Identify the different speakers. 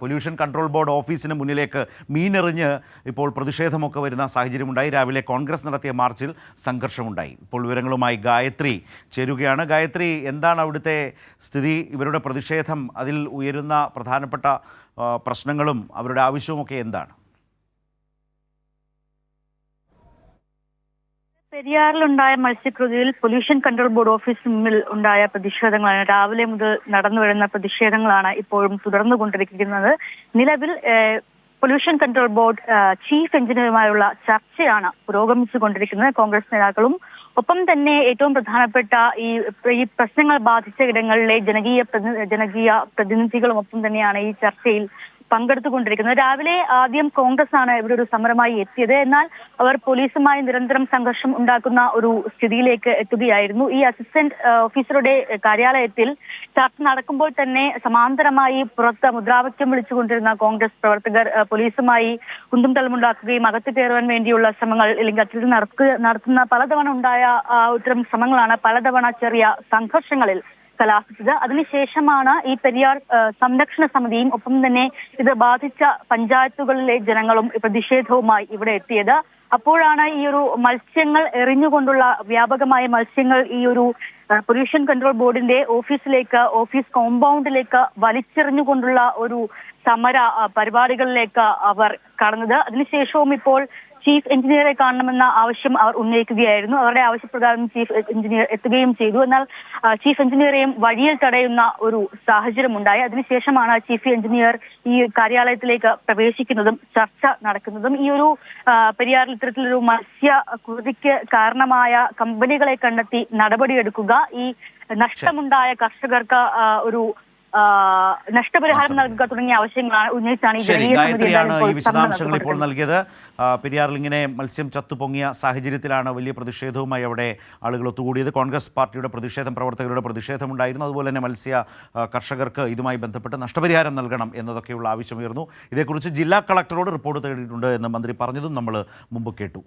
Speaker 1: Pollution control board ഓഫീസിന് മുന്നിലേക്ക് മീനെറിഞ്ഞ് ഇപ്പോൾ പ്രതിഷേധമൊക്കെ വരുന്ന സാഹചര്യമുണ്ടായി. രാവിലെ കോൺഗ്രസ് നടത്തിയ മാർച്ചിൽ സംഘർഷമുണ്ടായി. ഇപ്പോൾ വിവരങ്ങളുമായി ഗായത്രി ചേരുകയാണ്. ഗായത്രി എന്താണ് അവിടുത്തെ സ്ഥിതി? ഇവരുടെ പ്രതിഷേധം അതിൽ ഉയരുന്ന പ്രധാനപ്പെട്ട പ്രശ്നങ്ങളും അവരുടെ ആവശ്യവുമൊക്കെ എന്താണ്?
Speaker 2: പെരിയാറിലുണ്ടായ മത്സ്യകൃതിയിൽ പൊല്യൂഷൻ കൺട്രോൾ ബോർഡ് ഓഫീസിന് മുന്നിൽ ഉണ്ടായ പ്രതിഷേധങ്ങളാണ്. രാവിലെ മുതൽ നടന്നു വരുന്ന പ്രതിഷേധങ്ങളാണ് ഇപ്പോഴും തുടർന്നു കൊണ്ടിരിക്കുന്നത്. നിലവിൽ പൊല്യൂഷൻ കൺട്രോൾ ബോർഡ് ചീഫ് എഞ്ചിനീയറുമായുള്ള ചർച്ചയാണ് പുരോഗമിച്ചുകൊണ്ടിരിക്കുന്നത് കോൺഗ്രസ് നേതാക്കളും ഒപ്പം തന്നെ ഏറ്റവും പ്രധാനപ്പെട്ട ഈ ഈ പ്രശ്നങ്ങൾ ബാധിച്ച ഇടങ്ങളിലെ ജനകീയ ജനകീയ പ്രതിനിധികളും ഒപ്പം തന്നെയാണ് ഈ ചർച്ചയിൽ പങ്കെടുത്തുകൊണ്ടിരിക്കുന്നത്. രാവിലെ ആദ്യം കോൺഗ്രസ് ആണ് ഇവിടെ ഒരു സമരമായി എത്തിയത്. എന്നാൽ അവർ പോലീസുമായി നിരന്തരം സംഘർഷം ഉണ്ടാക്കുന്ന ഒരു സ്ഥിതിയിലേക്ക് എത്തുകയായിരുന്നു. ഈ അസിസ്റ്റന്റ് ഓഫീസറുടെ കാര്യാലയത്തിൽ ചർച്ച നടക്കുമ്പോൾ തന്നെ സമാന്തരമായി പുറത്ത് മുദ്രാവാക്യം വിളിച്ചുകൊണ്ടിരുന്ന കോൺഗ്രസ് പ്രവർത്തകർ പോലീസുമായി കുന്തും തള്ളുമുണ്ടാക്കുകയും അകത്ത് കയറുവാൻ വേണ്ടിയുള്ള ശ്രമങ്ങൾ അല്ലെങ്കിൽ അത്തരത്തിൽ നടത്തുന്ന പലതവണ ഉണ്ടായ ഇത്തരം ശ്രമങ്ങളാണ് പലതവണ ചെറിയ സംഘർഷങ്ങളിൽ കലാശിച്ചത് അതിനുശേഷമാണ് ഈ പെരിയാർ സംരക്ഷണ സമിതിയും ഒപ്പം തന്നെ ഇത് ബാധിച്ച പഞ്ചായത്തുകളിലെ ജനങ്ങളും പ്രതിഷേധവുമായി ഇവിടെ എത്തിയത്. അപ്പോഴാണ് ഈ ഒരു മത്സ്യങ്ങൾ എറിഞ്ഞുകൊണ്ടുള്ള വ്യാപകമായ മത്സ്യങ്ങൾ ഈ ഒരു പൊല്യൂഷൻ കൺട്രോൾ ബോർഡിന്റെ ഓഫീസിലേക്ക് ഓഫീസ് കോമ്പൗണ്ടിലേക്ക് വലിച്ചെറിഞ്ഞുകൊണ്ടുള്ള ഒരു സമര പരിപാടികളിലേക്ക് അവർ കടന്നത്. അതിനുശേഷവും ഇപ്പോൾ ചീഫ് എഞ്ചിനീയറെ കാണണമെന്ന ആവശ്യം അവർ ഉന്നയിക്കുകയായിരുന്നു. അവരുടെ ആവശ്യപ്രകാരം ചീഫ് എഞ്ചിനീയർ എത്തുകയും ചെയ്തു. എന്നാൽ ചീഫ് എഞ്ചിനീയറെയും വഴിയിൽ തടയുന്ന ഒരു സാഹചര്യം ഉണ്ടായി അതിനുശേഷമാണ് ചീഫ് എഞ്ചിനീയർ ഈ കാര്യാലയത്തിലേക്ക് പ്രവേശിക്കുന്നതും ചർച്ച നടക്കുന്നതും. ഈ ഒരു പെരിയാറിൽ ഇത്തരത്തിലൊരു മത്സ്യ കുരുതിക്ക് കാരണമായ കമ്പനികളെ കണ്ടെത്തി നടപടിയെടുക്കുക ഈ നഷ്ടമുണ്ടായ കർഷകർക്ക് ഒരു നഷ്ടപരിഹാരം നൽകുക തുടങ്ങിയ ആവശ്യങ്ങളാണ് ഉന്നയിച്ചാണ് ഈ
Speaker 1: ശരി ഗായത്രിയാണ് ഈ വിശദാംശങ്ങൾ ഇപ്പോൾ നൽകിയത്. പെരിയാറിൽ ഇങ്ങനെ മത്സ്യം ചത്തുപൊങ്ങിയ സാഹചര്യത്തിലാണ് വലിയ പ്രതിഷേധവുമായി അവിടെ ആളുകൾ ഒത്തുകൂടിയത്. കോൺഗ്രസ് പാർട്ടിയുടെ പ്രതിഷേധം പ്രവർത്തകരുടെ പ്രതിഷേധമുണ്ടായിരുന്നു അതുപോലെ തന്നെ മത്സ്യ കർഷകർക്ക് ഇതുമായി ബന്ധപ്പെട്ട് നഷ്ടപരിഹാരം നൽകണം എന്നതൊക്കെയുള്ള ആവശ്യമുയർന്നു. ഇതേക്കുറിച്ച് ജില്ലാ കളക്ടറോട് റിപ്പോർട്ട് തേടിയിട്ടുണ്ട് എന്ന് മന്ത്രി പറഞ്ഞതും നമ്മൾ മുമ്പ് കേട്ടു.